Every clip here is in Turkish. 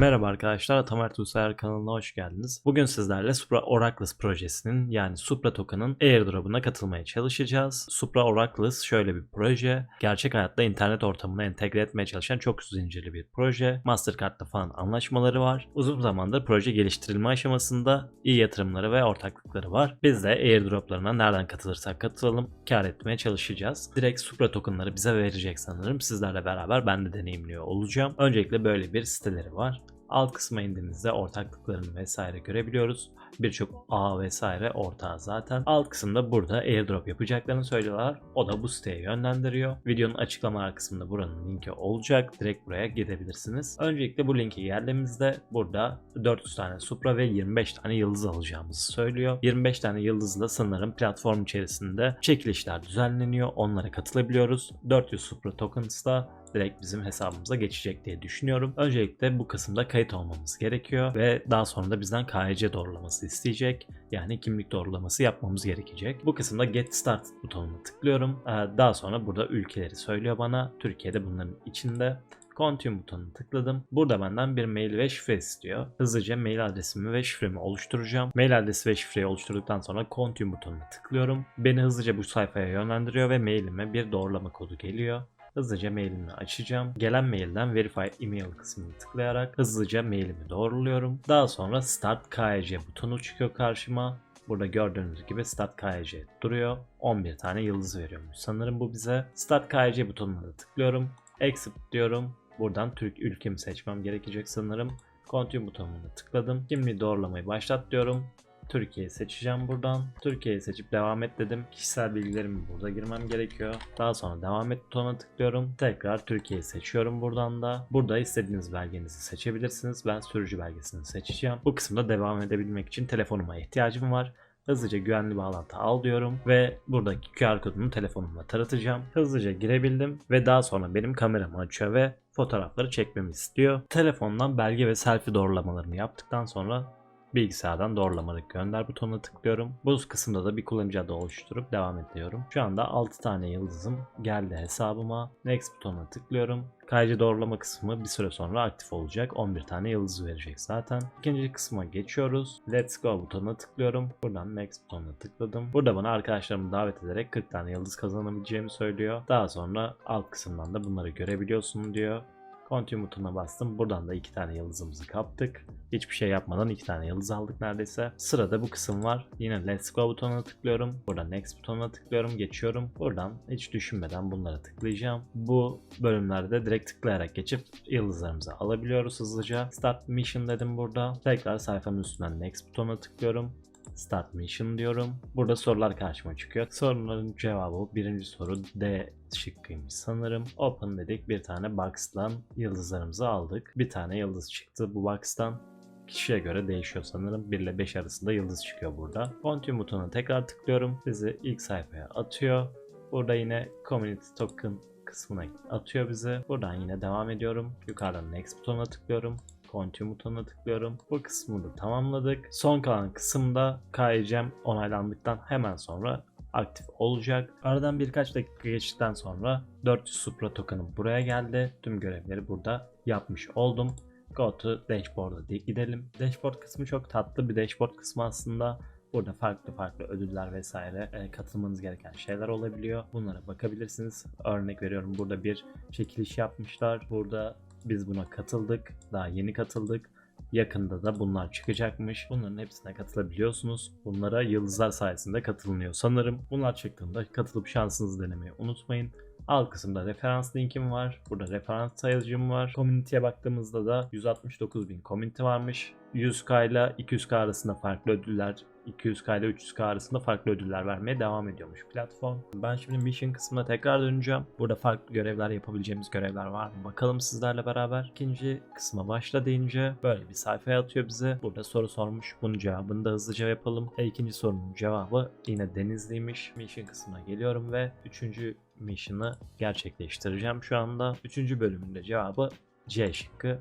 Merhaba arkadaşlar, Atamer Tuğsayar kanalına hoş geldiniz. Bugün sizlerle Supra Oracles projesinin yani Supra Token'ın airdrop'una katılmaya çalışacağız. Supra Oracles şöyle bir proje. Gerçek hayatta internet ortamına entegre etmeye çalışan çok zincirli bir proje. Mastercard'la falan anlaşmaları var. Uzun zamandır proje geliştirilme aşamasında iyi yatırımları ve ortaklıkları var. Biz de airdrop'larına nereden katılırsak katılalım kar etmeye çalışacağız. Direkt Supra Token'ları bize verecek sanırım. Sizlerle beraber ben de deneyimliyor olacağım. Öncelikle böyle bir siteleri var. Alt kısma indiğimizde ortaklıklarını vesaire görebiliyoruz. Birçok ağ vesaire ortağı zaten. Alt kısımda burada airdrop yapacaklarını söylüyorlar. O da bu siteye yönlendiriyor. Videonun açıklamalar kısmında buranın linki olacak. Direkt buraya gidebilirsiniz. Öncelikle bu linki geldiğimizde burada 400 tane Supra ve 25 tane yıldız alacağımızı söylüyor. 25 tane yıldızla sanırım platform içerisinde çekilişler düzenleniyor. Onlara katılabiliyoruz. 400 Supra tokens da direkt bizim hesabımıza geçecek diye düşünüyorum. Öncelikle bu kısımda kayıt olmamız gerekiyor ve daha sonra da bizden KYC doğrulaması isteyecek. Yani kimlik doğrulaması yapmamız gerekecek. Bu kısımda Get Started butonuna tıklıyorum. Ee, Daha sonra burada ülkeleri söylüyor bana. Türkiye'de bunların içinde. Continue butonuna tıkladım. Burada benden bir mail ve şifre istiyor. Hızlıca mail adresimi ve şifremi oluşturacağım. Mail adresi ve şifreyi oluşturduktan sonra Continue butonuna tıklıyorum. Beni hızlıca bu sayfaya yönlendiriyor ve mailime bir doğrulama kodu geliyor. Hızlıca mailimi açacağım. Gelen mailden Verify Email kısmını tıklayarak hızlıca mailimi doğruluyorum. Daha sonra Start KYC butonu çıkıyor karşıma. Burada gördüğünüz gibi Start KYC duruyor. 11 tane yıldız veriyormuş. Sanırım bu bize. Start KYC butonuna da tıklıyorum. Accept diyorum. Buradan Türk ülkemi seçmem gerekecek sanırım. Continue butonuna tıkladım. Kimliği doğrulamayı başlat diyorum. Türkiye'yi seçeceğim buradan. Türkiye'yi seçip devam et dedim. Kişisel bilgilerimi burada girmem gerekiyor. Daha sonra devam et butonuna tıklıyorum. Tekrar Türkiye'yi seçiyorum buradan da. Burada istediğiniz belgenizi seçebilirsiniz. Ben sürücü belgesini seçeceğim. Bu kısımda devam edebilmek için telefonuma ihtiyacım var. Hızlıca güvenli bağlantı al diyorum ve buradaki QR kodunu telefonumla taratacağım. Hızlıca girebildim ve daha sonra benim kameramı açıyor ve fotoğrafları çekmemi istiyor. Telefondan belge ve selfie doğrulamalarını yaptıktan sonra bilgisayardan doğrulamaları gönder butonuna tıklıyorum. Bu kısımda da bir kullanıcı adı oluşturup devam ediyorum. Şu anda 6 tane yıldızım geldi hesabıma. Next butonuna tıklıyorum. KYC doğrulama kısmı bir süre sonra aktif olacak. 11 tane yıldız verecek zaten. İkinci kısma geçiyoruz. Let's go butonuna tıklıyorum. Buradan next butonuna tıkladım. Burada bana arkadaşlarımı davet ederek 40 tane yıldız kazanabileceğimi söylüyor. Daha sonra alt kısımdan da bunları görebiliyorsun diyor. Continue butonuna bastım. Buradan da iki tane yıldızımızı kaptık. Hiçbir şey yapmadan iki tane yıldız aldık neredeyse. Sırada bu kısım var. Yine Let's Go butonuna tıklıyorum. Burada Next butonuna tıklıyorum. Geçiyorum. Buradan hiç düşünmeden bunlara tıklayacağım. Bu bölümlerde direkt tıklayarak geçip yıldızlarımızı alabiliyoruz hızlıca. Start Mission dedim burada. Tekrar sayfanın üstünden Next butonuna tıklıyorum. Start Mission diyorum. Burada sorular karşıma çıkıyor. Soruların cevabı birinci soru D şıkkıymış sanırım. Open dedik bir tane box'tan yıldızlarımızı aldık. Bir tane yıldız çıktı bu box'tan. Kişiye göre değişiyor sanırım. 1 ile 5 arasında yıldız çıkıyor burada. Continue butonuna tekrar tıklıyorum. Bizi ilk sayfaya atıyor. Burada yine Community Token kısmına atıyor bizi. Buradan yine devam ediyorum. Yukarıdan Next butonuna tıklıyorum. Continue butonuna tıklıyorum. Bu kısmı da tamamladık. Son kalan kısımda KYC'm onaylandıktan hemen sonra aktif olacak. Aradan birkaç dakika geçtikten sonra 400 Supra token'ım buraya geldi. Tüm görevleri burada yapmış oldum. Go to Dashboard'a gidelim. Dashboard kısmı çok tatlı bir dashboard kısmı aslında. Burada farklı farklı ödüller vesaire e, katılmanız gereken şeyler olabiliyor. Bunlara bakabilirsiniz. Örnek veriyorum burada bir çekiliş yapmışlar. Burada biz buna katıldık. Daha yeni katıldık. Yakında da bunlar çıkacakmış. Bunların hepsine katılabiliyorsunuz. Bunlara yıldızlar sayesinde katılınıyor sanırım. Bunlar çıktığında katılıp şansınızı denemeyi unutmayın. Alt kısımda referans linkim var. Burada referans sayıcım var. Community'ye baktığımızda da 169 bin community varmış. 100k ile 200k arasında farklı ödüller 200k ile 300k arasında farklı ödüller vermeye devam ediyormuş platform. Ben şimdi mission kısmına tekrar döneceğim. Burada farklı görevler yapabileceğimiz görevler var mı? Bakalım sizlerle beraber. İkinci kısma başla deyince böyle bir sayfaya atıyor bize. Burada soru sormuş. Bunun cevabını da hızlıca yapalım. E, ikinci sorunun cevabı yine Denizli'ymiş. Mission kısmına geliyorum ve üçüncü mission'ı gerçekleştireceğim şu anda. Üçüncü bölümün de cevabı C şıkkı.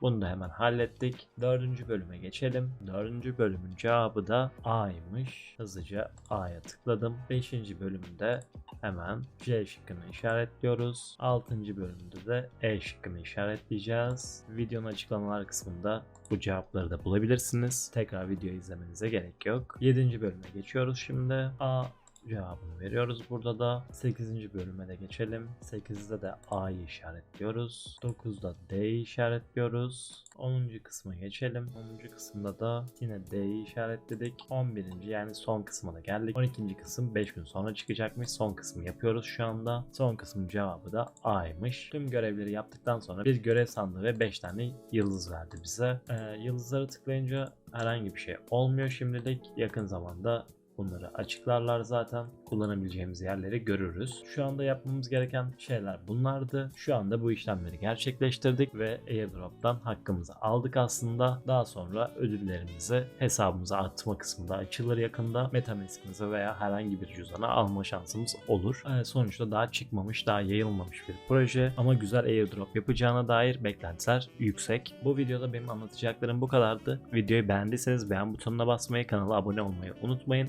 Bunu da hemen hallettik. Dördüncü bölüme geçelim. Dördüncü bölümün cevabı da A'ymış. Hızlıca A'ya tıkladım. Beşinci bölümde hemen C şıkkını işaretliyoruz. Altıncı bölümde de E şıkkını işaretleyeceğiz. Videonun açıklamalar kısmında bu cevapları da bulabilirsiniz. Tekrar videoyu izlemenize gerek yok. Yedinci bölüme geçiyoruz şimdi. A cevabını veriyoruz burada da. 8. bölüme de geçelim. 8'de de A'yı işaretliyoruz. 9'da D'yi işaretliyoruz. 10. kısma geçelim. 10. kısımda da yine D'yi işaretledik. 11. yani son kısmına geldik. 12. kısım 5 gün sonra çıkacakmış. Son kısmı yapıyoruz şu anda. Son kısmın cevabı da A'ymış. Tüm görevleri yaptıktan sonra bir görev sandığı ve 5 tane yıldız verdi bize. Ee, yıldızları tıklayınca herhangi bir şey olmuyor şimdilik. Yakın zamanda Bunları açıklarlar zaten. Kullanabileceğimiz yerleri görürüz. Şu anda yapmamız gereken şeyler bunlardı. Şu anda bu işlemleri gerçekleştirdik ve airdrop'tan hakkımızı aldık aslında. Daha sonra ödüllerimizi hesabımıza atma kısmında açılır yakında. Metamask'imize veya herhangi bir cüzdana alma şansımız olur. Ee, sonuçta daha çıkmamış, daha yayılmamış bir proje ama güzel airdrop yapacağına dair beklentiler yüksek. Bu videoda benim anlatacaklarım bu kadardı. Videoyu beğendiyseniz beğen butonuna basmayı, kanala abone olmayı unutmayın.